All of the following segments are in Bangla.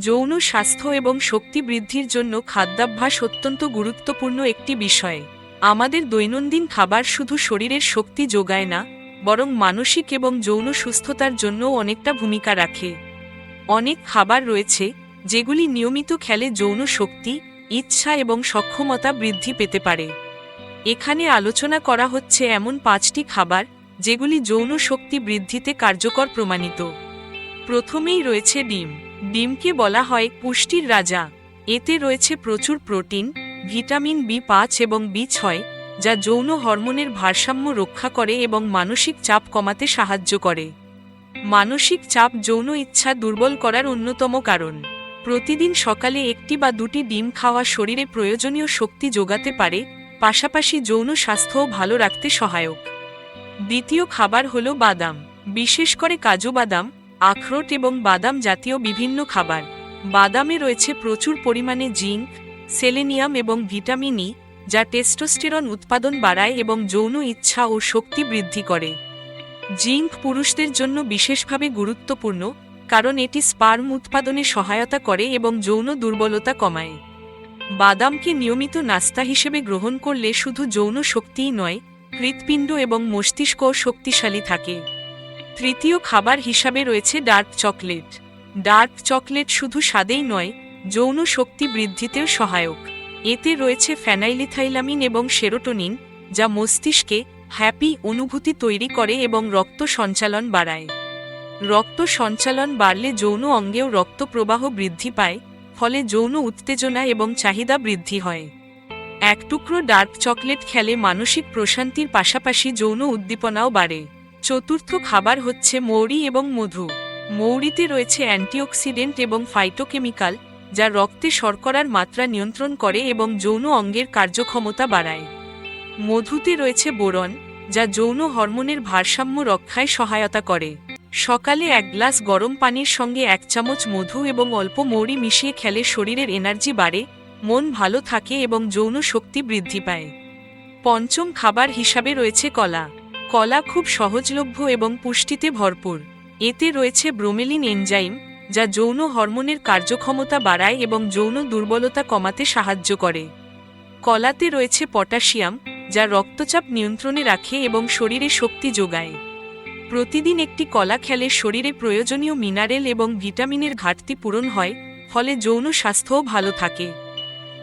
যৌন স্বাস্থ্য এবং শক্তি বৃদ্ধির জন্য খাদ্যাভ্যাস অত্যন্ত গুরুত্বপূর্ণ একটি বিষয়। আমাদের দৈনন্দিন খাবার শুধু শরীরের শক্তি যোগায় না, বরং মানসিক এবং যৌন সুস্থতার জন্যও অনেকটা ভূমিকা রাখে। অনেক খাবার রয়েছে, যেগুলি নিয়মিত খেলে যৌন শক্তি, ইচ্ছা এবং সক্ষমতা বৃদ্ধি পেতে পারে। এখানে আলোচনা করা হচ্ছে এমন পাঁচটি খাবার, যেগুলি যৌন শক্তি বৃদ্ধিতে কার্যকর প্রমাণিত। প্রথমেই রয়েছে ডিম। ডিমকে বলা হয় পুষ্টির রাজা। এতে রয়েছে প্রচুর প্রোটিন, ভিটামিন বি পাঁচ এবং বি ছয়, যা যৌন হরমোনের ভারসাম্য রক্ষা করে এবং মানসিক চাপ কমাতে সাহায্য করে। মানসিক চাপ যৌন ইচ্ছা দুর্বল করার অন্যতম কারণ। প্রতিদিন সকালে একটি বা দুটি ডিম খাওয়া শরীরে প্রয়োজনীয় শক্তি যোগাতে পারে, পাশাপাশি যৌন স্বাস্থ্যও ভালো রাখতে সহায়ক। দ্বিতীয় খাবার হল বাদাম। বিশেষ করে কাজু বাদাম আখরোট এবং বাদাম জাতীয় বিভিন্ন খাবার। বাদামে রয়েছে প্রচুর পরিমাণে জিঙ্ক, সেলেনিয়াম এবং ভিটামিন ই, যা টেস্টোস্টেরন উৎপাদন বাড়ায় এবং যৌন ইচ্ছা ও শক্তি বৃদ্ধি করে। জিঙ্ক পুরুষদের জন্য বিশেষভাবে গুরুত্বপূর্ণ, কারণ এটি স্পার্ম উৎপাদনে সহায়তা করে এবং যৌন দুর্বলতা কমায়। বাদামকে নিয়মিত নাস্তা হিসেবে গ্রহণ করলে শুধু যৌন শক্তিই নয়, হৃৎপিণ্ড এবং মস্তিষ্কও শক্তিশালী থাকে। তৃতীয় খাবার হিসাবে রয়েছে ডার্ক চকলেট। ডার্ক চকলেট শুধু স্বাদেই নয়, যৌন শক্তি বৃদ্ধিতেও সহায়ক। এতে রয়েছে ফ্যানাইলিথাইলামিন এবং সেরোটোনিন, যা মস্তিষ্কে হ্যাপি অনুভূতি তৈরি করে এবং রক্ত সঞ্চালন বাড়ায়। রক্ত সঞ্চালন বাড়লে যৌন অঙ্গেও রক্ত প্রবাহ বৃদ্ধি পায়, ফলে যৌন উত্তেজনা এবং চাহিদা বৃদ্ধি হয়। এক টুকরো ডার্ক চকলেট খেলে মানসিক প্রশান্তির পাশাপাশি যৌন উদ্দীপনাও বাড়ে। চতুর্থ খাবার হচ্ছে মৌরি এবং মধু। মৌরিতে রয়েছে অ্যান্টিঅক্সিডেন্ট এবং ফাইটোকেমিক্যাল, যা রক্তে শর্করার মাত্রা নিয়ন্ত্রণ করে এবং যৌন অঙ্গের কার্যক্ষমতা বাড়ায়। মধুতে রয়েছে বোরন, যা যৌন হরমোনের ভারসাম্য রক্ষায় সহায়তা করে। সকালে এক গ্লাস গরম পানির সঙ্গে এক চামচ মধু এবং অল্প মৌরি মিশিয়ে খেলে শরীরের এনার্জি বাড়ে, মন ভালো থাকে এবং যৌন শক্তি বৃদ্ধি পায়। পঞ্চম খাবার হিসাবে রয়েছে কলা। কলা খুব সহজলভ্য এবং পুষ্টিতে ভরপুর। এতে রয়েছে ব্রোমেলিন এনজাইম, যা যৌন হরমোনের কার্যক্ষমতা বাড়ায় এবং যৌন দুর্বলতা কমাতে সাহায্য করে। কলাতে রয়েছে পটাশিয়াম, যা রক্তচাপ নিয়ন্ত্রণে রাখে এবং শরীরে শক্তি যোগায়। প্রতিদিন একটি কলা খেলে শরীরে প্রয়োজনীয় মিনারেল এবং ভিটামিনের ঘাটতি পূরণ হয়, ফলে যৌন স্বাস্থ্যও ভালো থাকে।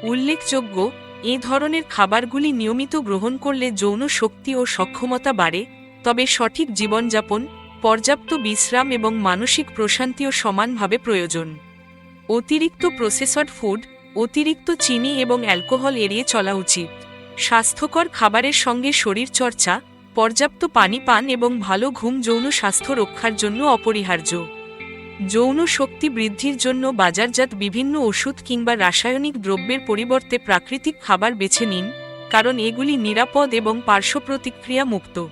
উল্লেখযোগ্য এ ধরনের খাবারগুলি নিয়মিত গ্রহণ করলে যৌন শক্তি ও সক্ষমতা বাড়ে, তবে সঠিক জীবনযাপন, পর্যাপ্ত বিশ্রাম এবং মানসিক প্রশান্তিও সমানভাবে প্রয়োজন। অতিরিক্ত প্রসেসড ফুড, অতিরিক্ত চিনি এবং অ্যালকোহল এড়িয়ে চলা উচিত। স্বাস্থ্যকর খাবারের সঙ্গে শরীরচর্চা, পর্যাপ্ত পানি পান এবং ভালো ঘুম যৌন স্বাস্থ্য রক্ষার জন্য অপরিহার্য। যৌন শক্তি বৃদ্ধির জন্য বাজারজাত বিভিন্ন ওষুধ কিংবা রাসায়নিক দ্রব্যের পরিবর্তে প্রাকৃতিক খাবার বেছে নিন, কারণ এগুলি নিরাপদ এবং পার্শ্ব প্রতিক্রিয়া মুক্ত।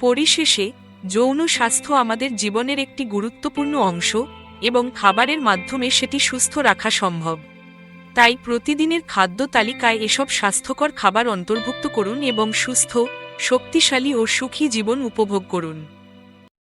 পরিশেষে, যৌন স্বাস্থ্য আমাদের জীবনের একটি গুরুত্বপূর্ণ অংশ এবং খাবারের মাধ্যমে সেটি সুস্থ রাখা সম্ভব। তাই প্রতিদিনের খাদ্য তালিকায় এসব স্বাস্থ্যকর খাবার অন্তর্ভুক্ত করুন এবং সুস্থ, শক্তিশালী ও সুখী জীবন উপভোগ করুন।